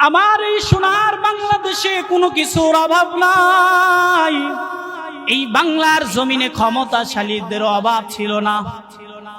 আমার এই সোনার বাংলাদেশে কোনো কিছুর অভাব নাই। এই বাংলার জমিনে ক্ষমতাশালীদের অভাব ছিল না।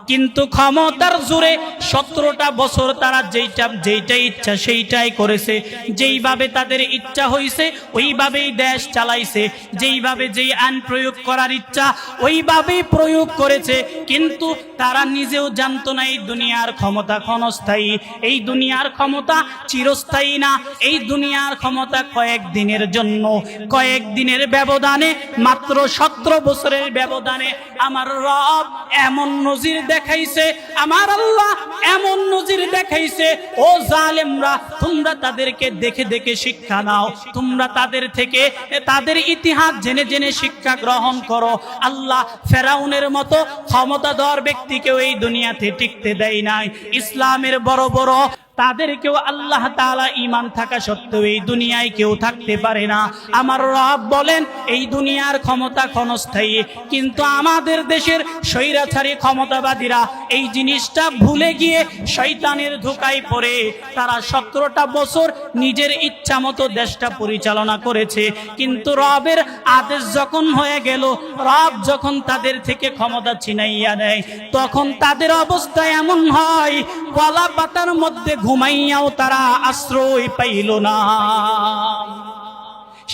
কিন্তু ক্ষমতার জোরে সতেরোটা বছর তারা যেইটা যেইটা ইচ্ছা সেইটাই করেছে। যেইভাবে তাদের ইচ্ছা হইছে, ওইভাবেই দেশ চালাইছে। যেইভাবে যেই আইন প্রয়োগ করার ইচ্ছা, ওইভাবেই প্রয়োগ করেছে। কিন্তু তারা নিজেও জানতো না, এই দুনিয়ার ক্ষমতা ক্ষণস্থায়ী। এই দুনিয়ার ক্ষমতা চিরস্থায়ী না। এই দুনিয়ার ক্ষমতা কয়েক দিনের জন্য। কয়েক দিনের ব্যবধানে, মাত্র সতেরো বছরের ব্যবধানে আমার রব এমন নজির দেখাইছে, আমার আল্লাহ এমন নজির দেখাইছে, ও জালেমরা, তোমরা তাদেরকে দেখে দেখে শিক্ষা নাও, তোমরা তাদের থেকে তাদের ইতিহাস জেনে জেনে শিক্ষা গ্রহণ করো। আল্লাহ ফেরাউনের মতো ক্ষমতাধর ব্যক্তিকেও এই দুনিয়াতে টিকতে দেয় নাই। ইসলামের বড় বড় তাদেরকেও আল্লাহ তাআলা ইমান থাকা সত্ত্বেও এই দুনিয়ায় কেউ থাকতে পারে না। আমার রব বলেন, এই দুনিয়ার ক্ষমতা ক্ষণস্থায়ী, কিন্তু আমাদের দেশের স্বৈরাচারী ক্ষমতাবাদীরা এই জিনিসটা ভুলে গিয়ে শৈতানের ধোকায় পড়ে। তারা সতেরোটা বছর নিজের ইচ্ছা মতো দেশটা পরিচালনা করেছে, কিন্তু রবের আদেশ যখন হয়ে গেল, রব যখন তাদের থেকে ক্ষমতা ছিনাইয়া নেয়, তখন তাদের অবস্থা এমন হয় কলা পাতার মধ্যে ঘুমাইয়াও তারা আশ্রয় পাইল না।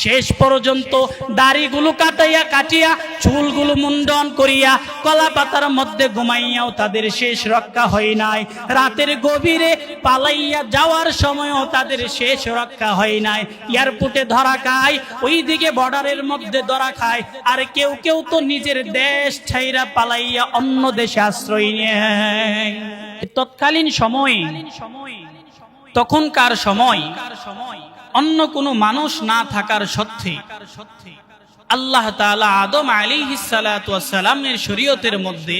শেষ পর্যন্ত দাড়িগুলো কাটাইয়া কাটিয়া, চুলগুলো মুন্ডন করিয়া কলা পাতার মধ্যে ঘুমাইয়াও তাদের শেষ রক্ষা হয় নাই। রাতের গভীরে পালাইয়া যাওয়ার সময়ও তাদের শেষ রক্ষা হয় নাই। এয়ারপোর্টে ধরা খায়, ওইদিকে বর্ডারের মধ্যে ধরা খায়, আর কেউ কেউ তো নিজের দেশ ছাইরা পালাইয়া অন্য দেশে আশ্রয় নেয়। তৎকালীন সময়ে, তখনকার সময় অন্য কোনো মানুষ না থাকার সত্ত্বে আল্লাহ আদম সালামের শরীয়তের মধ্যে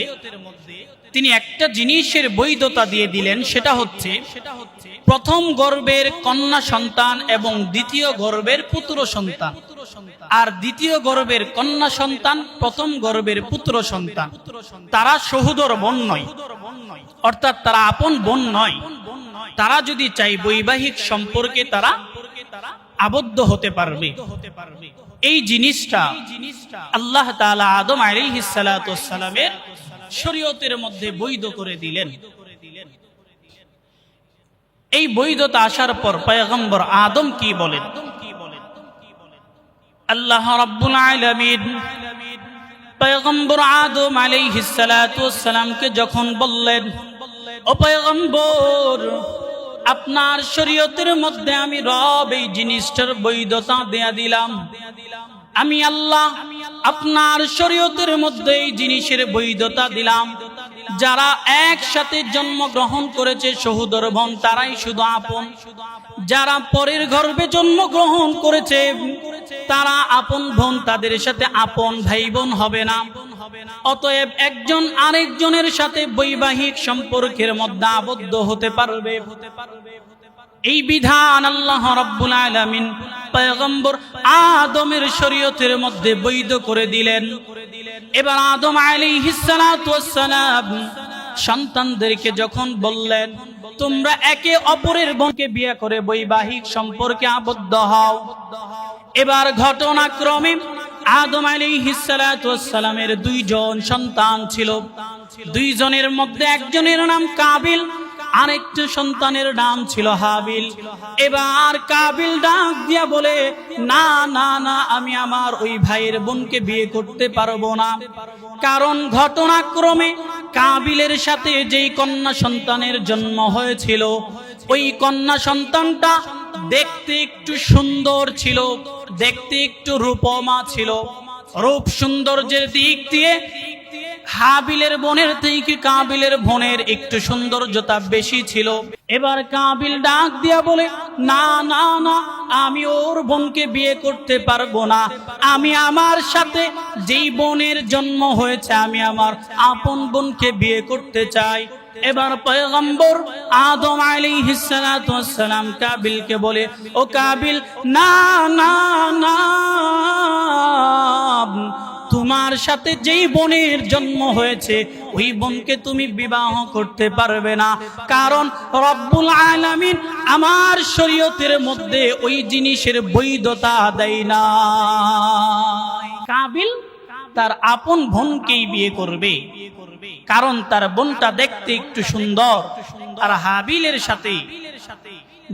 তিনি একটা জিনিসের বৈধতা দিয়ে দিলেন, সেটা হচ্ছে প্রথম গর্বের কন্যা সন্তান এবং দ্বিতীয় গর্বের পুত্র সন্তান। আর দ্বিতীয় গর্বের কন্যা সন্তান, প্রথম গর্বের পুত্র সন্তান। তারা সহোদর বোন নয়। অর্থাৎ তারা আপন বোন নয়। তারা যদি চাই বৈবাহিক সম্পর্কে তারা আবদ্ধ হতে পারবে। এই জিনিসটা আল্লাহ আদম আলাইহিসসালামের শরীয়তের মধ্যে বৈধ করে দিলেন। এই বৈধতা আসার পর পয়গম্বর আদম কি বলেন? আল্লাহ রাব্বুল আলামিন পয়গম্বর আদম আলাইহিসসালামকে যখন বললেন, ও পয়গম্বর, আপনার শরীয়তের মধ্যে আমি রব এই জিনিসটার বৈধতা দেয়া দিলাম। আমি আল্লাহ আপনার শরীয়তের মধ্যে এই জিনিসের বৈধতা দিলাম। যারা একসাথে জন্মগ্রহণ করেছে সহুদর বোন তারাই শুধু আপন। যারা পরের গর্ভে জন্মগ্রহণ করেছে, তারা আপন বোন তাদের সাথে আপন ভাই বোন হবে না। অতএব একজন আরেকজনের সাথে বৈবাহিক সম্পর্কের মধ্যে আবদ্ধ হতে পারবে হতে পারবে। এই বিধান আল্লাহ রাব্বুল আলামিন পয়গম্বর আদমের শরীয়তের মধ্যে বৈধ করে দিলেন। এবার আদম সালাতু ওয়াসসালাম সন্তানদেরকে যখন বললেন, তোমরা একে অপরের বোনকে বিয়ে করে বৈবাহিক সম্পর্কে আবদ্ধ হও। এবার ঘটনাক্রমে আদম আলাইহিসসালামের দুইজন সন্তান ছিল। দুইজনের মধ্যে একজনের নাম কাবিল আরেকটা সন্তানের নাম ছিল হাবিল। এবার কাবিল ডাক দিয়া বলে, না না না, আমি আমার ওই ভাইয়ের বোনকে বিয়ে করতে পারব না। কারণ ঘটনাক্রমে কাবিলের সাথে যেই কন্যা সন্তানের জন্ম হয়েছিল, ওই কন্যা সন্তানটা দেখতে একটু সুন্দর ছিল, দেখতে একটু রূপমা ছিল। রূপ সৌন্দর্যের দিক দিয়ে হাবিলের বোনের থেকে কাবিলের বোনের একটু সৌন্দর্যতা বেশি ছিল। এবার কাবিল ডাক দিয়া বলে, না না না, আমি ওর বোনকে বিয়ে করতে পারব না। আমি আমার সাথে যেই বোনের জন্ম হয়েছে, আমি আমার আপন বোনকে বিয়ে করতে চাই। এবার পয়গম্বর আদম সালাতু ওয়াসসালাম কাবিলকে বলে, ও কাবিল, না না না তোমার সাথে যেই বোনের জন্ম হয়েছে, ওই বোনকে তুমি বিবাহ করতে পারবে না। কারণ রব্বুল আলামিন আমার শরীয়তের মধ্যে ওই জিনিসের বৈধতা দেয় না কাবিল তার আপন বোনকেই বিয়ে করবে। কারণ তার বোনটা দেখতে একটু সুন্দর। আর হাবিলের সাথে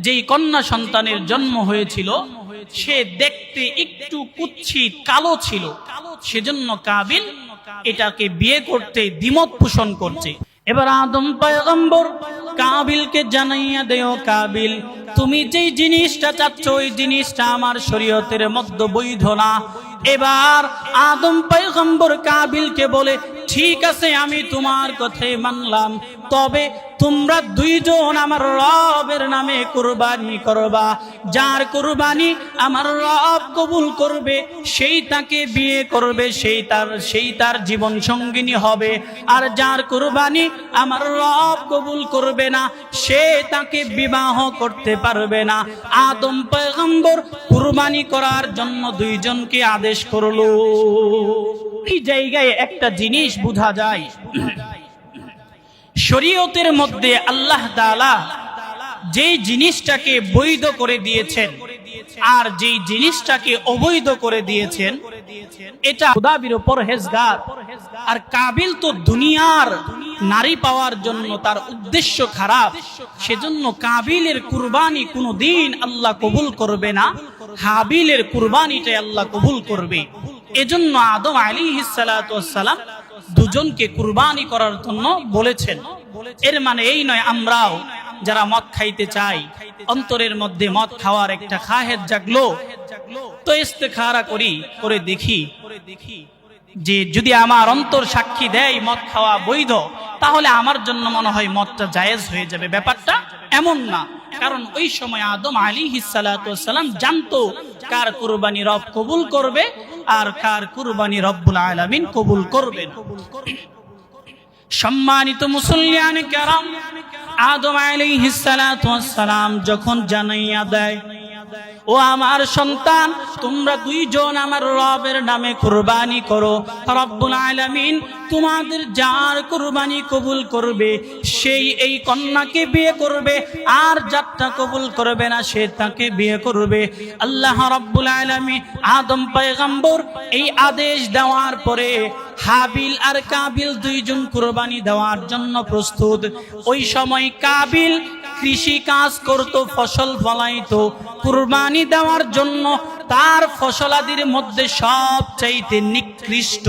যেই কন্যা সন্তানের জন্ম হয়েছিল সে দেখতে একটু কুচ্ছিত কালো ছিল। সেজন্য কাবিল এটাকে বিয়ে করতে দ্বিমত পোষণ করছে। এবার আদম পয়গম্বর কাবিলকে জানাইয়া দেও, কাবিল, তুমি যেই জিনিসটা চাচ্ছ, ওই জিনিসটা আমার শরীয়তের মধ্যে বৈধ না। এবার আদম পয়গম্বর কাবিলকে বলে, ঠিক আছে, আমি তোমার কথাই মানলাম। তবে তোমরা দুইজন আমার রবের নামে কুরবানি করবা। যার কুরবানি আমার রব কবুল করবে, সেই তাকে বিয়ে করবে, সেই তার সেই তার জীবন সঙ্গিনী হবে। আর যার কুরবানি আমার রব কবুল করবে না, সে তাকে বিবাহ করতে পারবে না। আদম পয়গম্বর কুরবানি করার জন্য দুইজনকে আদেশ করল। এই জায়গায় একটা জিনিস বোঝা যায়। শরীয়তের মধ্যে আল্লাহ তাআলা যেই জিনিসটাকে বৈধ করে দিয়েছেন আর যেই জিনিসটাকে অবৈধ করে দিয়েছেন, এটা খুদাবির পরহেজগার আর কাবিল তো দুনিয়ার নারী পাওয়ার জন্য তার উদ্দেশ্য খারাপ, সেজন্য কাবিলের কুরবানি কোনো দিন আল্লাহ কবুল করবে না, হাবিলের কুরবানিটাই আল্লাহ কবুল করবে। এজন্য আদম আলী সালাম দুজনকে কুরবানি করার জন্য বলেছেন। এর মানে এই নয় আমরাও যারা মদ খাইতে চাই, অন্তরের মধ্যে মদ খাওয়ার একটা খাহের জাগলো। তো ইস্তেখারা করি, করে দেখি যে যদি আমার অন্তর সাক্ষী দেয় মদ খাওয়া বৈধ, তাহলে আমার জন্য মনে হয় মদটা জায়েজ হয়ে যাবে। ব্যাপারটা এমন না। কারণ ওই সময় আদম আলী হিসালাম জানতো কার কুরবানি রব কবুল করবে আর কার কুরবানি রব্বুল আলামিন কবুল করবেন? সম্মানিত মুসলিয়ান কেরাম, আদম আলাইহিস হিসালাম যখন জানাইয়া দেয়, ও আমার সন্তান তোমরা দুইজন আমার রবের নামে কুরবানি করো। রব্বুল আলামিন তোমাদের যার কুরবানি কবুল করবে, সেই এই কন্যাকে বিয়ে করবে। আর যারটা কবুল করবে না, সে তাকে বিয়ে করবে। আল্লাহ রব্বুল আলামিন আদম পয়গম্বর এই আদেশ দেওয়ার পরে হাবিল আর কাবিল দুইজন কুরবানি দেওয়ার জন্য প্রস্তুত। ওই সময় কাবিল কৃষি কাজ করত, ফসল ফলাইতো। কুরবানি দেওয়ার জন্য তার ফসলাদির মধ্যে সবচাইতে নিকৃষ্ট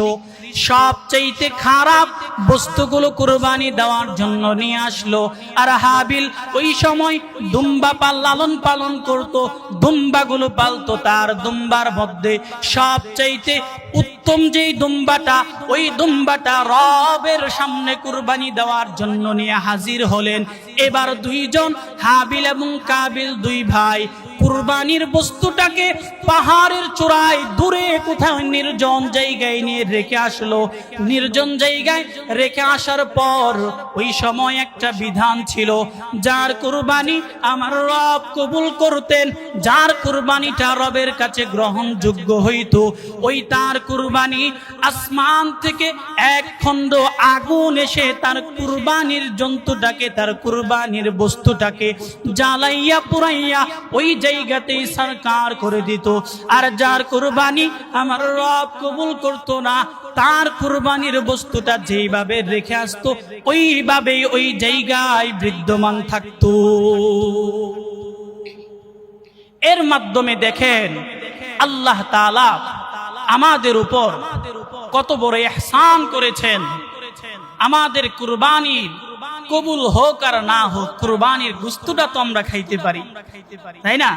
সবচাইতে খারাপ বস্তুগুলো কুরবানি দেওয়ার জন্য নিয়ে আসলো। আর হাবিল ওই সময় দুম্বা পাল লালন পালন করত, দুম্বাগুলো পালতো তার দুম্বার মধ্যে। সবচাইতে উত্তম যেই দুম্বাটা, ওই দুম্বাটা রবের সামনে কুরবানি দেওয়ার জন্য নিয়ে হাজির হলেন। এবার দুইজন হাবিল এবং কাবিল দুই ভাই কুরবানির বস্তুটাকে পাহাড়ের চূড়ায় দূরে কোথাও নির্জন জায়গায় নিয়ে রেখে আসলো। নির্জন জায়গায় রেখে আসার পর ওই সময় একটা বিধান ছিল, যার কুরবানি আমার রব কবুল করতেন, যার কুরবানিটা রবের কাছে গ্রহণযোগ্য হইতো, ওই তার কুরবানি আসমান থেকে এক খণ্ড আগুন এসে তার কুরবানির জন্তুটাকে, তার কুরবানির বস্তুটাকে জ্বালাইয়া পুরাইয়া ওই জায়গাতেই সরকার করে দিত। আর যার কুরবানি আমার রব কবুল করতো না, তার কুরবানির বস্তুটা যেইভাবে রেখে আসতো ওই জায়গায় বিদ্যমান এর মাধ্যমে দেখেন, আল্লাহ তাআলা আমাদের উপর কত বড় এহসান করেছেন। আমাদের কবুল হোক আর না হোক, কুরবানির গুস্তটা তো আমরা খাইতে পারি। তাই না?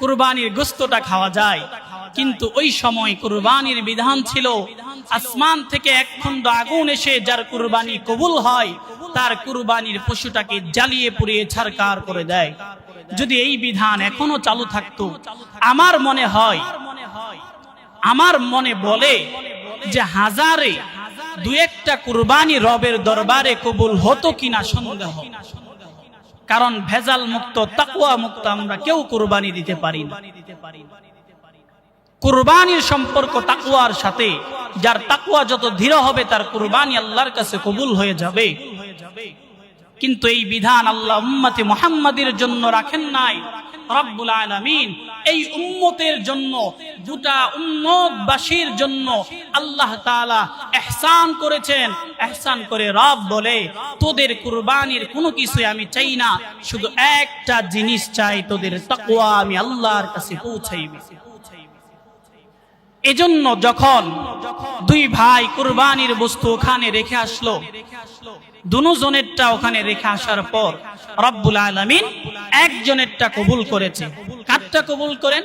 কুরবানির গোস্তটা খাওয়া যায়। কিন্তু ওই সময় কুরবানির বিধান ছিল, আসমান থেকে এক খণ্ড আগুন এসে যার কুরবানি কবুল হয়, তার কুরবানির পশুটাকে জ্বালিয়ে পুড়িয়ে ছারকার করে দেয়। যদি এই বিধান এখনও চালু থাকতো, আমার মনে হয় আমার মনে বলে যে হাজারে দু একটা কুরবানি রবের দরবারে কবুল হতো কিনা সন্দেহ। কারণ ভেজাল মুক্ত তাকুয়া মুক্ত আমরা কেউ কুরবানি দিতে পারি না। কুরবানির সম্পর্ক তাকুয়ার সাথে, যার তাকুয়া যত দৃঢ় হবে তার কুরবানি আল্লাহর কাছে কবুল হয়ে যাবে। কিন্তু এই বিধান আল্লাহ উম্মতে মুহাম্মাদের জন্য রাখেন নাই। রব্বুল আলামিন এই উম্মতের জন্য, গোটা উম্মতবাসীর জন্য আল্লাহ তাআলা ইহসান করেছেন। ইহসান করে রব বলে, তোদের কুরবানির কোনো কিছু আমি চাই না, শুধু একটা জিনিস চাই, তোদের তাকওয়া আমি আল্লাহর কাছে পৌঁছাইবে। এজন্য যখন দুই ভাই কুরবানির বস্তু ওখানে রেখে আসলো রেখে আসলো দুজনেরটা ওখানে রেখে আসার পর রব্বুল আলমিন একজনেরটা কবুল করেছে। কাঠটা কবুল করেন?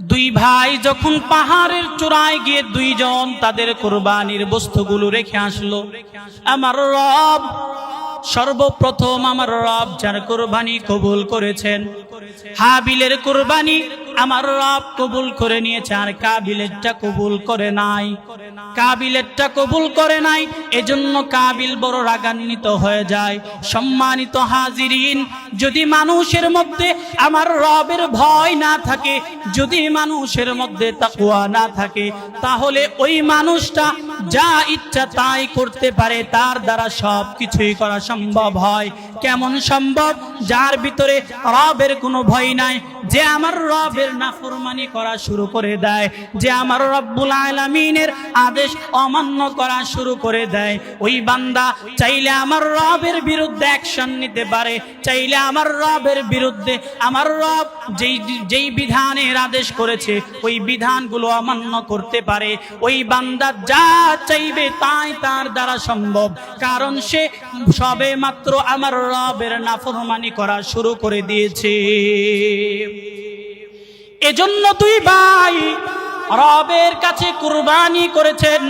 দুই ভাই যখন পাহাড়ের চূড়ায় গিয়ে দুইজন তাদের কোরবানির বস্তুগুলো রেখে আসলো। আমার রব সর্বপ্রথম আমার রব যার কোরবানি কবুল করেছেন। হাবিলের কোরবানি আমার রব কবুল করে নিয়েছে, আর কাবিলেরটা কবুল করে নাই। কাবিলেরটা কবুল করে নাই, এজন্য কাবিল বড় রাগান্বিত হয়ে যায়। সম্মানিত হাজিরিন যদি মানুষের মধ্যে আমার রবের ভয় না থাকে, যদি মানুষের মধ্যে তাকুয়া না থাকে, তাহলে ওই মানুষটা যা ইচ্ছা তাই করতে পারে, তার দ্বারা সব কিছুই করা সম্ভব হয়। কেমন সম্ভব? যার ভিতরে রবের কোনো ভয় নাই যে আমার রবের নাফরমানি করা শুরু করে দেয়, যে আমার রব্বুল আলামিনের আদেশ অমান্য করা শুরু করে দেয়, ওই বান্দা চাইলে আমার রবের বিরুদ্ধে অ্যাকশন নিতে পারে, চাইলে আমার রবের বিরুদ্ধে, আমার রব যেই যেই বিধানের আদেশ করেছে, ওই বিধানগুলো অমান্য করতে পারে, ওই বান্দা যা চাইবে তাই তার দ্বারা সম্ভব, কারণ সে সবে মাত্র আমার রবের নাফরমানি করা শুরু করে দিয়েছে। এজন্য দুই ভাই রবের কাছে কুরবানি করেছেন।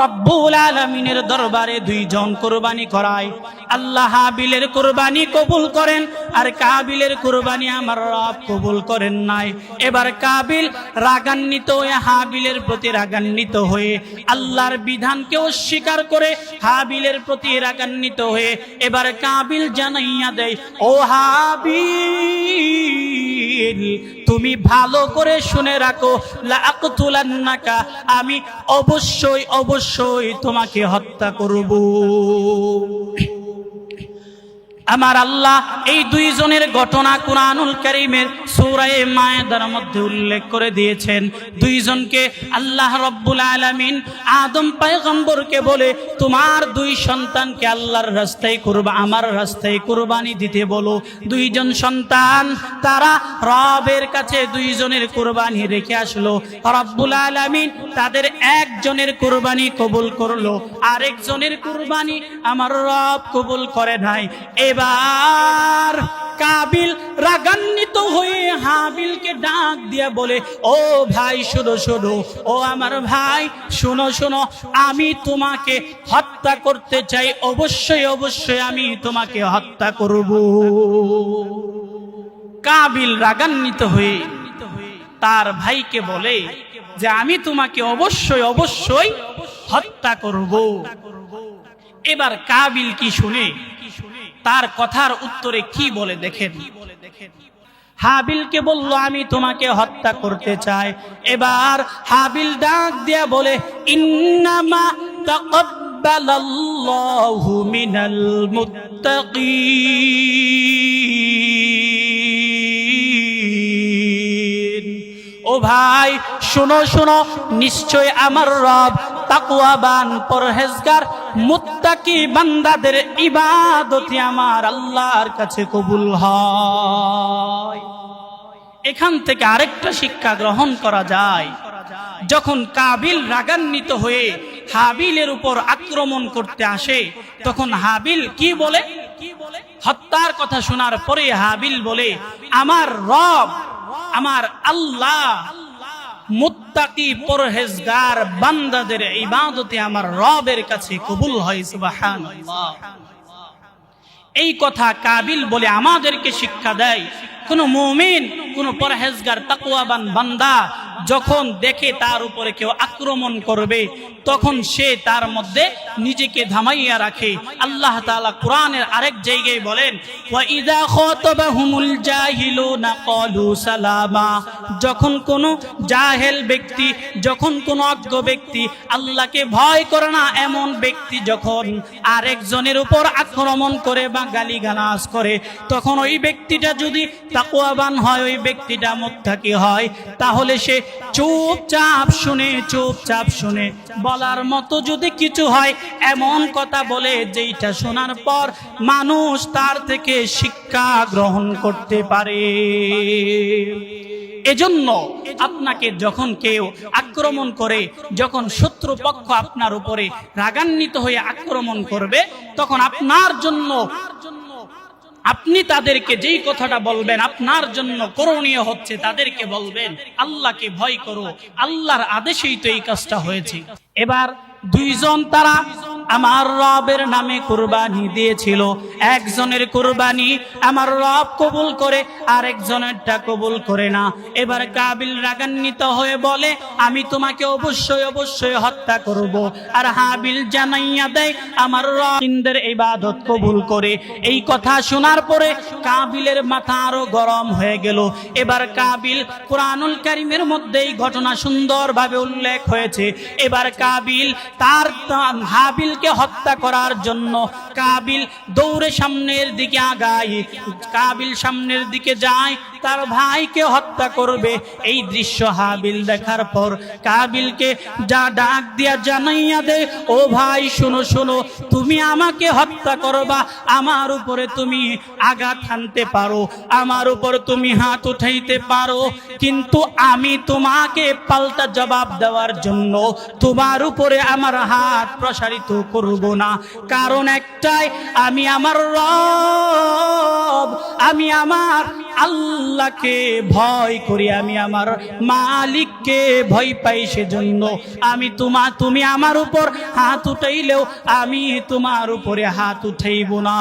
রব্বুল আলমিনের দরবারে দুইজন কোরবানি করায়। আল্লাহ হাবিলের কোরবানি কবুল করেন, আর কাবিলের কোরবানি আমার রব কবুল করেন নাই। এবার কাবিল রাগান্বিত হয়ে, হাবিলের প্রতি রাগান্বিত হয়ে, আল্লাহর বিধানকে অস্বীকার করে হাবিলের প্রতি রাগান্বিত হয়ে এবার কাবিল জানাইয়া দেয়, ও হাবিল, তুমি ভালো করে শুনে রাখো। লাকুতুলান্নাকা আমি অবশ্যই অবশ্যই তোমাকে হত্যা করব। আমার আল্লাহ এই দুইজনের ঘটনা কুরআনুল কারীমের সূরায়ে মায়েদার মধ্যে উল্লেখ করে দিয়েছেন। দুইজনকে আল্লাহ রব্বুল আলামিন আদম পয়গম্বরকে বলে, তোমার দুই সন্তানকে আল্লাহর রাস্তায় করবা, আমার রাস্তায় কুরবানি দিতে বলো। দুইজন সন্তান, তারা রবের কাছে দুইজনের কুরবানি রেখে আসলো। রব্বুল আলামিন তাদের একজনের কুরবানি কবুল করল, আরেকজনের কুরবানি আমার রব কবুল করে নাই। এবার কাবিল রাগান্বিত হয়ে হাবিলকে ডাক দিয়ে বলে, ও ভাই, শোনো শোনো, ও আমার ভাই, শোনো শোনো, আমি তোমাকে হত্যা করতে চাই, অবশ্যই অবশ্যই আমি তোমাকে হত্যা করব। কাবিল রাগান্বিত হয়ে তার ভাইকে বলে যে আমি তোমাকে অবশ্যই অবশ্যই হত্যা করব। এবার কাবিল কি শুনে? তার কথার উত্তরে কি বলে দেখেন? হাবিলকে বলল, আমি তোমাকে হত্যা করতে চাই। এবার হাবিল ডাক দিয়া বলে, ইন্নামা মিনাল মুত্তাকিন। ভাই, শোনো শোনো, নিশ্চয় আমার রব তাকুয়াবান পরহেজগার, মুত্তাকি বান্দাদের ইবাদতি আমার আল্লাহর কাছে কবুল হয়। এখান থেকে আরেকটা শিক্ষা গ্রহণ করা যায়। যখন কাবিল রাগান্বিত হয়ে হাবিলের উপর আক্রমণ করতে আসে, তখন হাবিল কি বলে? হত্যার কথা শোনার পরে হাবিল বলে, আমার রব, আমার আল্লাহ, মুত্তাকি পরহেজগার বান্দাদের ইবাদতে আমার রবের কাছে কবুল হয়, সুবহানাল্লাহ। এই কথা কাবিল বলে, আমাদেরকে শিক্ষা দেয়, কোন মুমিন, কোন পরহেজগার তাকুয়াবান বান্দা যখন দেখে তার উপরে কেউ আক্রমণ করবে, তখন সে তার মধ্যে নিজেকে ধামাইয়া রাখে। আল্লাহ তাআলা কোরআনের আরেক জায়গায় বলেন যখন কোনো জাহেল ব্যক্তি, যখন কোনো অজ্ঞ ব্যক্তি আল্লাহকে ভয় করে না, এমন ব্যক্তি যখন আরেকজনের উপর আক্রমণ করে বা গালিগালাজ করে, তখন ওই ব্যক্তিটা যদি তাকওয়াবান হয়, ওই ব্যক্তিটা মুত্তাকি হয়, তাহলে সে চুপচাপ শুনে চুপচাপ শুনে বলার মতো যদি কিছু হয়, এমন কথা বলে যেইটা শোনার পর মানুষ তার থেকে শিক্ষা গ্রহণ করতে পারে। এজন্য আপনাকে যখন কেউ আক্রমণ করে, যখন শত্রু পক্ষ আপনার উপরে রাগান্বিত হয়ে আক্রমণ করবে, তখন আপনার জন্য আপনি তাদেরকে যেই কথাটা বলবেন, আপনার জন্য করণীয় হচ্ছে তাদেরকে বলবেন, আল্লাহকে ভয় করো, আল্লাহর আদেশেই তো এই কাজটা হয়েছে। এবার দুইজন তারা আমার রবের নামে কুরবানি দিয়েছিল। একজনের কুরবানি আমার রব কবুল করে আর একজনেরটা কবুল করে না। এবার কাবিল রাগান্বিত হয়ে বলে, আমি তোমাকে অবশ্যই অবশ্যই হত্যা করব। আর হাবিল জানাইয়া দেয়, আমার রবিন্দের ইবাদত কবুল করে। এই কথা শোনার পরে কাবিলের মাথা আরও গরম হয়ে গেল। এবার কাবিল কোরআনুল কারিমের মধ্যে এই ঘটনা সুন্দরভাবে উল্লেখ হয়েছে। এবার কাবিল তার তা- হাবিলকে হত্যা করার জন্য কাবিল দৌড়ে সামনের দিকে আগায়, কাবিল সামনের দিকে যায়, তার ভাইকে হত্যা করবে? এই দৃশ্য হাবিল দেখার পর কাবিলকে যা ডাক দিয়া জানাইয়া দে, ও ভাই, শোনো শোনো, তুমি আমাকে হত্যা করবা। আমার উপরে তুমি আঘাত হানতে পারো, আমার উপর তুমি হাত উঠাইতে পারো। কিন্তু আমি তোমাকে পাল্টা জবাব দেওয়ার জন্য তোমার উপরে আমার হাত প্রসারিত করব না। কারণ একটাই, আমি আমার রব, আমি আমার আল্লাহকে ভয় করি, আমি আমার মালিককে ভয় পাই সেজন্য। আমি তোমা, তুমি আমার উপর হাত উঠাইলেও আমি তোমার উপরে হাত উঠাইব না।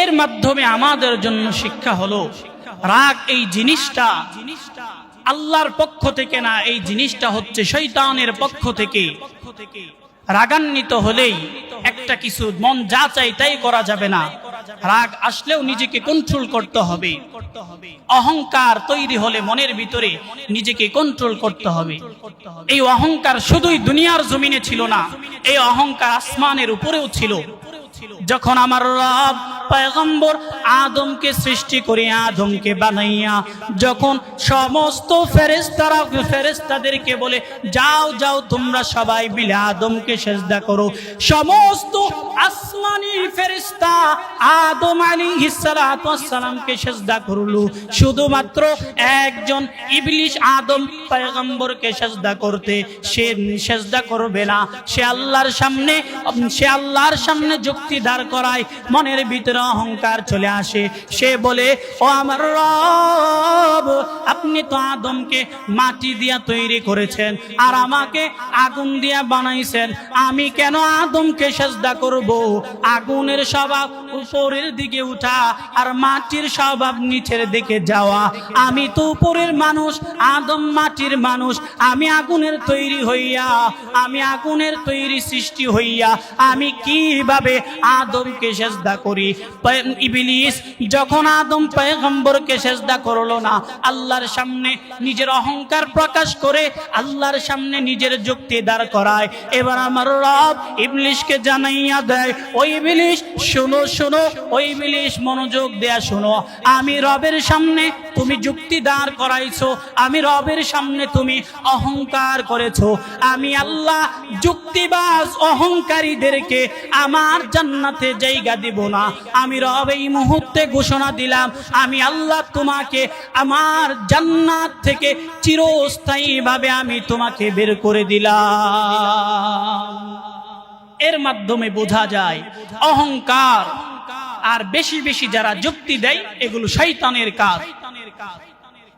এর মাধ্যমে আমাদের জন্য শিক্ষা হলো, রাগ এই জিনিসটা আল্লাহর পক্ষ থেকে না, এই জিনিসটা হচ্ছে শৈতানের পক্ষ থেকে। রাগান্বিত হলেই একটা কিছু মন যা চাই তাই করা যাবে না। রাগ আসলেও নিজেকে কন্ট্রোল করতে হবে। অহংকার তৈরি হলে মনের ভিতরে নিজেকে কন্ট্রোল করতে হবে। এই অহংকার শুধুই দুনিয়ার জমিনে ছিল না, এই অহংকার আসমানের উপরেও ছিল। যখন আমার রব পয়গম্বর আদমকে সৃষ্টি করে আদমকে বানাইয়া, যখন সমস্ত ফেরেস্তারা ফেরেস্তাদেরকে বলে, যাও যাও, তোমরা সবাই মিলে আদমকে সেজদা করো। সমস্ত আসমানি ফেরেস্তা আদম আলী সালামকে সেজদা করল। শুধুমাত্র একজন ইবলিশ আদম পয়গম্বরকে সেজদা করতে, সে সেজদা করবে না। সে আল্লাহর সামনে, সে আল্লাহর সামনে যুক্তি দাঁড় করায়, মনের ভিতরে অহংকার চলে আসে। সে বলে, ও আমার রব, আপনি তো আদমকে মাটি দিয়া তৈরি করেছেন আর আমাকে আগুন দিয়া বানাইছেন। আমি কেন আদমকে সেজদা করব? আগুনের স্বভাব উপরের দিকে উঠা আর মাটির স্বভাব নিচের দিকে যাওয়া। আমি তো উপরের মানুষ, আদম মাটির মানুষ। আমি আগুনের তৈরি হইয়া, আমি আগুনের তৈরি সৃষ্টি হইয়া, আমি কীভাবে আদমকে সেজদা করি? ইবলিস, যখন আদম পয়গম্বরকে সেজদা করল না, আল্লাহর সামনে নিজের অহংকার প্রকাশ করে আল্লাহর সামনে নিজের যুক্তি দাঁড় করায়। এবার আমার রব ইবলিশকে জানাইয়া দেয় ওই ইবলিশ শোনো শোনো ওই ইবলিশ মনোযোগ দেয়া শোনো। আমি রবের সামনে তুমি যুক্তি দাঁড় করাইছো, আমি রবের সামনে তুমি অহংকার করেছ। আমি আল্লাহ যুক্তিবাজ অহংকারীদেরকে আমার জান্নাতে জায়গা দিব না। আমি রব এই মুহূর্তে ঘোষণা দিলাম, আমি আল্লাহ তোমাকে আমার জান্নাত থেকে চিরস্থায়ীভাবে আমি তোমাকে বের করে দিলাম। এর মাধ্যমে বোঝা যায়, অহংকার আর বেশি বেশি যারা যুক্তি দেয়, এগুলো শৈতানের কাজ।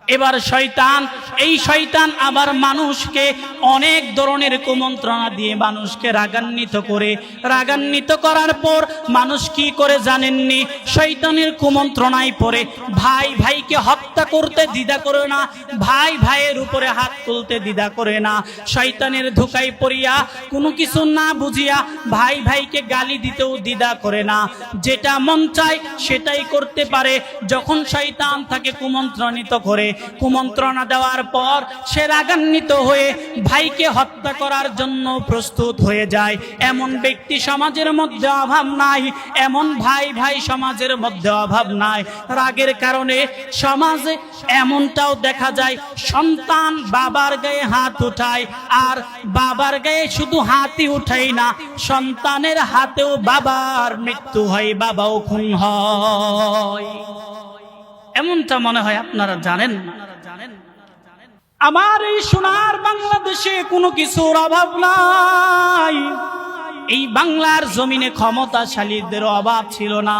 এবার শয়তান, এই শয়তান আবার মানুষকে অনেক ধরনের কুমন্ত্রণা দিয়ে মানুষকে রাগান্বিত করে। রাগান্বিত করার পর মানুষ কি করে জানেননি? শয়তানের কুমন্ত্রণায় পড়ে, ভাই, ভাইকে হত্যা করতে দ্বিধা করে না। ভাই, ভাইয়ের উপরে হাত তুলতে দ্বিধা করে না। শয়তানের ধোকায় পড়িয়া কোনো কিছু না বুঝিয়া ভাই, ভাইকে গালি দিতেও দ্বিধা করে না। যেটা মন চায় সেটাই করতে পারে। যখন শয়তান তাকে কুমন্ত্রণিত করে কুমন্ত্রণা দেওয়ার পর সে রাগান্বিত হয়ে ভাইকে হত্যা করার জন্য প্রস্তুত হয়ে যায়। এমন ব্যক্তি সমাজের মধ্যে অভাব নাই, এমন ভাই ভাই সমাজের মধ্যে অভাব নাই। রাগের কারণে সমাজে এমনটাও দেখা যায়, সন্তান বাবার গায়ে হাত উঠায়, আর বাবার গায়ে শুধু হাতই উঠাই না, সন্তানের হাতেও বাবার মৃত্যু হয়, বাবাও খুন হয়। এমনটা মনে হয় আপনারা জানেন আমার এই সোনার বাংলাদেশে কোনো কিছুর অভাব নাই। এই বাংলার জমিনে ক্ষমতাশালীদের অভাব ছিল না।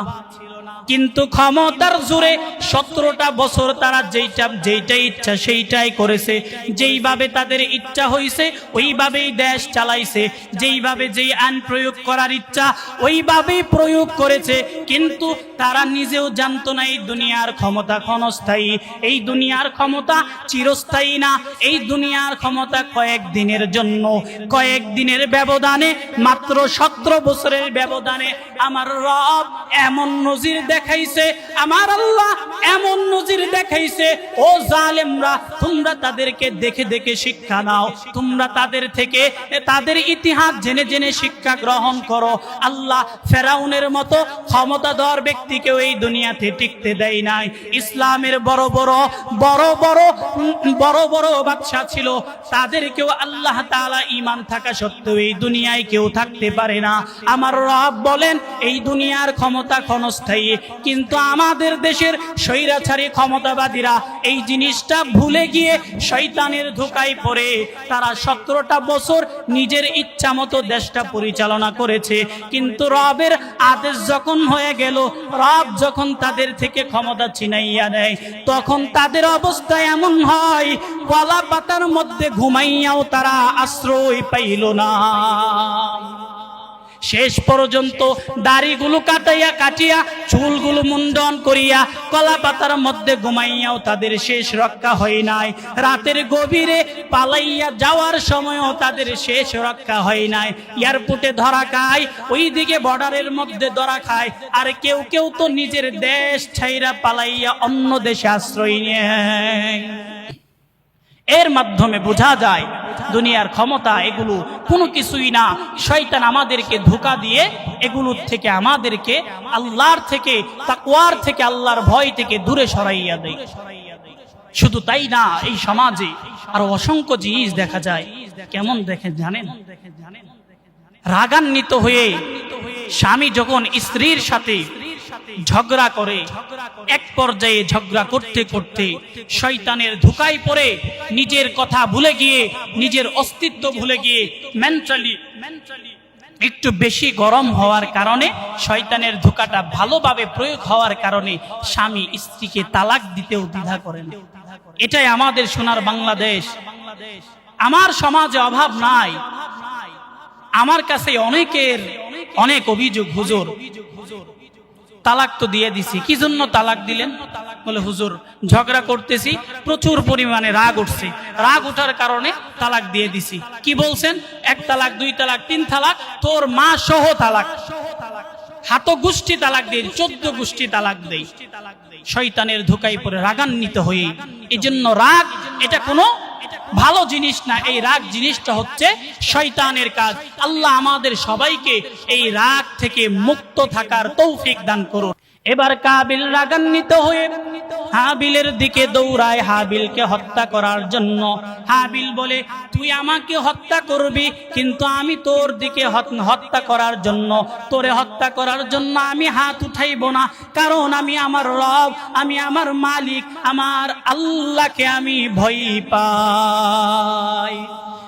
কিন্তু ক্ষমতার জোরে সতেরোটা বছর তারা যেইটা যেইটাই ইচ্ছা সেইটাই করেছে। যেইভাবে তাদের ইচ্ছা হয়েছে ওইভাবেই দেশ চালাইছে। যেইভাবে যেই আইন প্রয়োগ করার ইচ্ছা, ওইভাবেই প্রয়োগ করেছে। কিন্তু তারা নিজেও জানতো না, এই দুনিয়ার ক্ষমতা ক্ষণস্থায়ী। এই দুনিয়ার ক্ষমতা চিরস্থায়ী না। এই দুনিয়ার ক্ষমতা কয়েক দিনের জন্য। কয়েক দিনের ব্যবধানে, মাত্র সতেরো বছরের ব্যবধানে আমার রব এমন নজির দেখাইছে, আমার আল্লাহ এমন নজির দেখাইছে, ও জালেমরা, তোমরা তাদেরকে দেখে দেখে শিক্ষা নাও, তোমরা তাদের থেকে তাদের ইতিহাস জেনে জেনে শিক্ষা গ্রহণ করো। আল্লাহ ফেরাউনের মতো ক্ষমতাধর ব্যক্তিকেও এই দুনিয়াতে টিকতে দেয় নাই। ইসলামের বড় বড় বড় বড় বড় বড় বাদশা ছিল। তাদেরকেও আল্লাহ তাআলা ইমান থাকা সত্ত্বেও এই দুনিয়ায় কেউ থাকতে পারে না। আমার রব বলেন, এই দুনিয়ার ক্ষমতা ক্ষণস্থায়ী কিন্তু আমাদের দেশের স্বৈরাচারী ক্ষমতাবাদীরা এই জিনিসটা ভুলে গিয়ে শৈতানের ধোকায় পড়ে। তারা সতেরোটা বছর নিজের ইচ্ছা মতো দেশটা পরিচালনা করেছে। কিন্তু রবের আদেশ যখন হয়ে গেল, রব যখন তাদের থেকে ক্ষমতা ছিনাইয়া নেয়, তখন তাদের অবস্থা এমন হয় কলা পাতার মধ্যে ঘুমাইয়াও তারা আশ্রয় পাইল না। শেষ পর্যন্ত দাড়িগুলো কাটাইয়া কাটিয়া, চুলগুলো মুন্ডন করিয়া কলা পাতার মধ্যে ঘুমাইয়াও তাদের শেষ রক্ষা হয় নাই। রাতের গভীরে পালাইয়া যাওয়ার সময়ও তাদের শেষ রক্ষা হয় নাই। এয়ারপোর্টে ধরা খায়, ওইদিকে বর্ডারের মধ্যে ধরা খায়। আর কেউ কেউ তো নিজের দেশ ছাইরা পালাইয়া অন্য দেশে আশ্রয় নেয়। এর মাধ্যমে বোঝা যায় দুনিয়ার ক্ষমতা এগুলো কোনো কিছুই না। শয়তান আমাদেরকে ধোকা দিয়ে এগুলোর থেকে আমাদেরকে আল্লাহর থেকে, তাকওয়ার থেকে, আল্লাহর ভয় থেকে দূরে সরাইয়া দেয়। শুধু তাই না, এই সমাজে আরও অসংখ্য জিনিস দেখা যায়। কেমন দেখে জানেন? রাগান্বিত হয়ে স্বামী যখন স্ত্রীর সাথে ঝগড়া করে, এক পর্যায়ে ঝগড়া করতে করতে শয়তানের ধোকায় পড়ে, নিজের কথা ভুলে গিয়ে, নিজের অস্তিত্ব ভুলে গিয়ে মেন্টালি একটু বেশি গরম হওয়ার কারণে, শয়তানের ধোকাটা ভালোভাবে প্রয়োগ হওয়ার কারণে স্বামী স্ত্রীকে তালাক দিতেও দ্বিধা করেন। এটাই আমাদের সোনার বাংলাদেশ। আমার সমাজে অভাব নাই। আমার কাছে অনেকের অনেক অভিযোগ, হুজুর। তালাক তো দিয়ে দিছি। কি জন্য তালাক দিলেন? বলে, হুজুর, ঝগড়া করতেছি, প্রচুর পরিমাণে রাগ উঠছে। রাগ উঠার কারণে তালাক দিয়ে দিছি। কি বলছেন? এক তালাক, দুই তালাক, তিন তালাক, তোর মা সহ তালাক। হাত গোষ্ঠী তালাক দিয়ে চোদ্দ গোষ্ঠী তালাক দেই। শয়তানের ধোকাই পরে রাগান্বিত হয়ে এই জন্য রাগ, এটা কোনো ভালো জিনিস না। এই রাগ জিনিসটা হচ্ছে শয়তানের কাজ। আল্লাহ আমাদের সবাইকে এই রাগ থেকে মুক্ত থাকার তৌফিক দান করুন। এবার কাবিল রাগান্বিত হয়ে হাবিলের দিকে দৌড়ায় হাবিলকে হত্যা করার জন্য। হাবিল বলে, তুই আমাকে হত্যা করবি, কিন্তু আমি তোর দিকে হত- হত্যা করার জন্য। তোরে হত্যা করার জন্য আমি হাত উঠাইব না, কারণ আমি আমার রব, আমি আমার মালিক, আমার আল্লাহকে আমি ভয় পাই।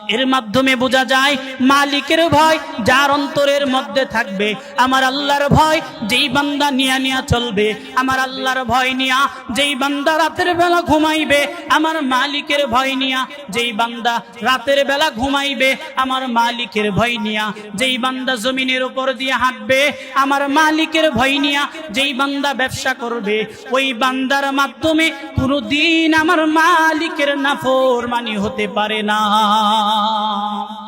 এর মাধ্যমে বোঝা যায়, মালিকের ভয় যার অন্তরের মধ্যে থাকবে। আমার আল্লাহর ভয় যেই বান্দা নিয়া নিয়া চলবে। আমার আল্লাহর ভয় নিয়া যেই বান্দা রাতের বেলা ঘুমাইবে। আমার মালিকের ভয় নিয়া যেই বান্দা রাতের বেলা ঘুমাইবে। আমার মালিকের ভয় নিয়া যেই বান্দা জমিনের উপর দিয়ে হাঁটবে। আমার মালিকের ভয় নিয়া যেই বান্দা ব্যবসা করবে। ওই বান্দার মাধ্যমে কোনোদিন আমার মালিকের নাফর মানি হতে পারে না। Oh.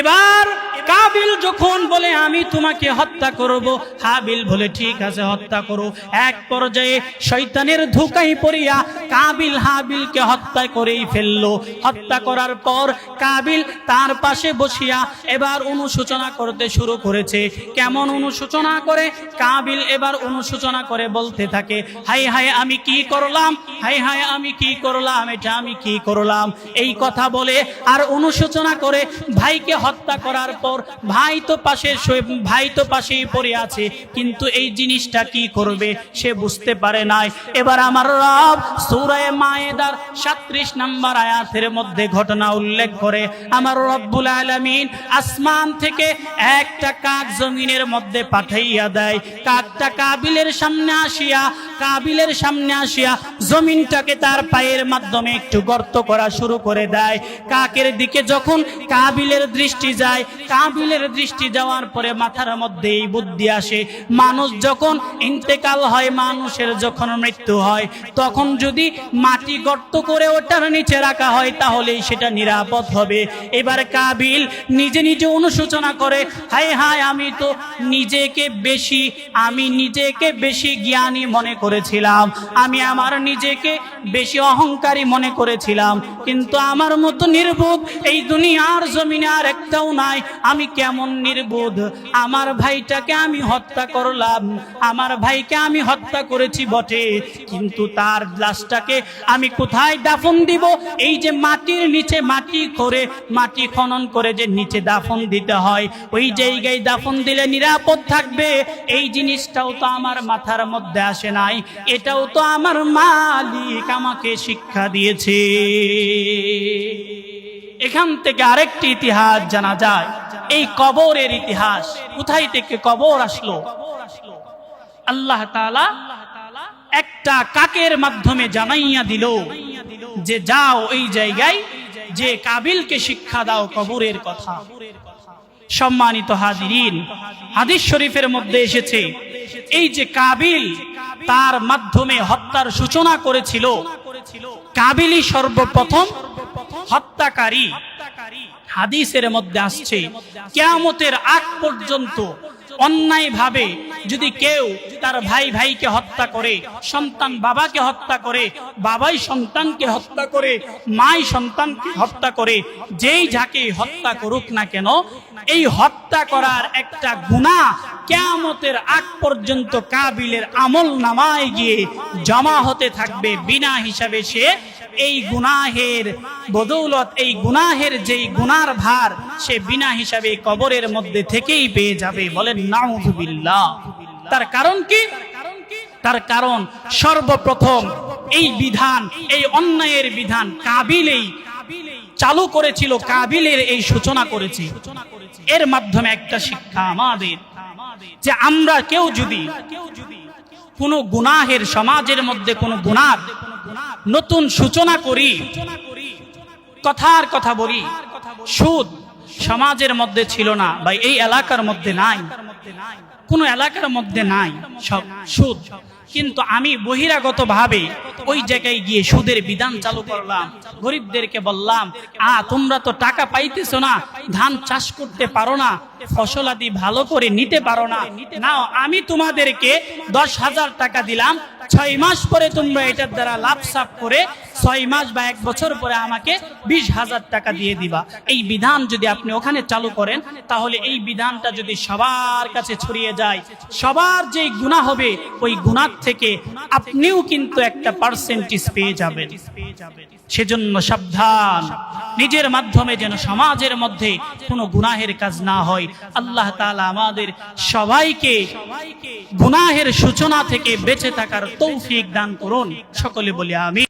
এবার কাবিল যখন বলে, আমি তোমাকে হত্যা করব, হাবিল বলে, ঠিক আছে, হত্যা করো। এক পর্যায়ে শৈতানের ধোকাই পড়িয়া কাবিল হাবিলকে হত্যা করেই ফেলল। হত্যা করার পর কাবিল তার পাশে বসিয়া এবার অনুশোচনা করতে শুরু করেছে। কেমন অনুশোচনা করে? কাবিল এবার অনুশোচনা করে বলতে থাকে হাই হাই আমি কি করলাম? হাই হাই আমি কি করলাম? এটা আমি কি করলাম? এই কথা বলে আর অনুশোচনা করে, ভাইকে হত্যা করার পর ভাই তো পাশে ভাই তো পাশেই পড়ে আছে। কিন্তু এই জিনিসটা কি করবে সে বুঝতে পারে নাই। এবার আমার রব সূরায়ে মায়েদার 37 নম্বর আয়াতের মধ্যে ঘটনা উল্লেখ করে, আমার রব্বুল আলামিন আসমান থেকে একটা কাক জমিনের মধ্যে পাঠাইয়া দেয়। কাকটা কাবিলের সামনে আসিয়া, কাবিলের সামনে আসিয়া জমিনটাকে তার পায়ের মাধ্যমে একটু গর্ত করা শুরু করে দেয়। কাকের দিকে যখন কাবিলের দৃষ্টি যায় কাবিলের দৃষ্টি যাওয়ার পরে মাথার মধ্যে এই বুদ্ধি আসে। মানুষ যখন ইন্তেকাল হয়, মানুষের যখন মৃত্যু হয়, তখন যদি মাটি গর্ত করে ওটার নিচে রাখা হয়, তাহলেই সেটা নিরাপদ হবে। এবার কাবিল নিজে নিজে অনুশোচনা করে, হায় হায়, আমি তো নিজেকে বেশি, আমি নিজেকে বেশি জ্ঞানী মনে করেছিলাম। আমি আমার নিজেকে বেশি অহংকারী মনে করেছিলাম। কিন্তু আমার মতো নির্বোধ এই দুনিয়ার জমিনে আর একটাও নাই। আমি কেমন নির্বোধ? আমার ভাইটাকে আমি হত্যা করলাম। আমার ভাইকে আমি হত্যা করেছি বটে। কিন্তু তার লাশটাকে আমি কোথায় দাফন দিব? এই যে মাটির নিচে মাটি করে, মাটি খনন করে যে নিচে দাফন দিতে হয়, ওই জায়গায় দাফন দিলে নিরাপদ থাকবে? এই জিনিসটাও তো আমার মাথার মধ্যে আসে নাই। এটাও তো আমার মালিক আমাকে শিক্ষা দিয়েছে। এখান থেকে আরেকটি ইতিহাস জানা যায়, এই কবরের ইতিহাস কোথায় থেকে কবর আসলো? আল্লাহ তাআলা একটা কাকের মাধ্যমে জানাইয়া দিল যে যাও এই জায়গায়, যে কাবিলকে শিক্ষা দাও কবরের কথা। সম্মানিত হাদিরিন হাদিস শরীফের মধ্যে এসেছে, এই যে কাবিল তার মাধ্যমে হত্যার সূচনা করেছিল, কাবিলই সর্বপ্রথম হত্যাকারী। হাদিসের মধ্যে আসছে, কেয়ামতের আগ পর্যন্ত অন্যায় ভাবে যদি কেউ তার ভাই ভাইকে হত্যা করে, সন্তান বাবাকে হত্যা করে, বাবাই সন্তানকে হত্যা করে, মাই সন্তানকে হত্যা করে, যেই যাকে হত্যা করুক না কেন, এই হত্যা করার একটা গুণা কেয়ামতের আগ পর্যন্ত কাবিলের আমল নামায় গিয়ে জমা হতে থাকবে। বিনা হিসাবে সে এই গুনাহের বদৌলত, এই গুনাহের যেই গুনার ভার, সে বিনা হিসাবে কবরের মধ্যে থেকেই পেয়ে যাবে বলেন নাউজুবিল্লাহ তার কারণ কি? তার কারণ সর্বপ্রথম এই বিধান, এই অন্যায়ের বিধান কাবিলেই চালু করেছিল, কাবিলের এই সূচনা করেছে। এর মাধ্যমে একটা শিক্ষা আমাদের যে আমরা কেউ যদি কোনো গুনাহের সমাজের মধ্যে কোনো গুনার নতুন সূচনা করি, কথার কথা বলি। সুদ সমাজের মধ্যে ছিল না বা এই এলাকার মধ্যে নাই। কোন এলাকার মধ্যে নাই, সব সুদ। কিন্তু আমি বহিরাগত ভাবে ওই জায়গায় গিয়ে সুদের বিধান চালু করলাম। গরিবদেরকে বললাম, আ, তোমরা তো টাকা পাইতেছো না, ধান চাষ করতে পারো না, ফসল আদি ভালো করে নিতে পারো না। নাও, আমি তোমাদেরকে দশ হাজার টাকা দিলাম ছয় মাস পরে তোমরা এটার দ্বারা লাভ সাপ করে ছয় মাস বা এক বছর পরে আমাকে বিশ হাজার টাকা দিয়ে দিবা। এই বিধান যদি আপনি ওখানে চালু করেন, তাহলে এই বিধানটা যদি সবার কাছে ছড়িয়ে যায়, সবার যে গুণা হবে, ওই গুণার থেকে আপনিও কিন্তু একটা পার্সেন্টেজ পেয়ে যাবেন। সেজন্য সাবধান। নিজের মাধ্যমে যেন সমাজের মধ্যে কোনো গুনাহের কাজ না হয়। আল্লাহ তালা আমাদের সবাইকে গুনাহের সূচনা থেকে বেঁচে থাকার তৌফিক দান করুন। সকলে বলে আমি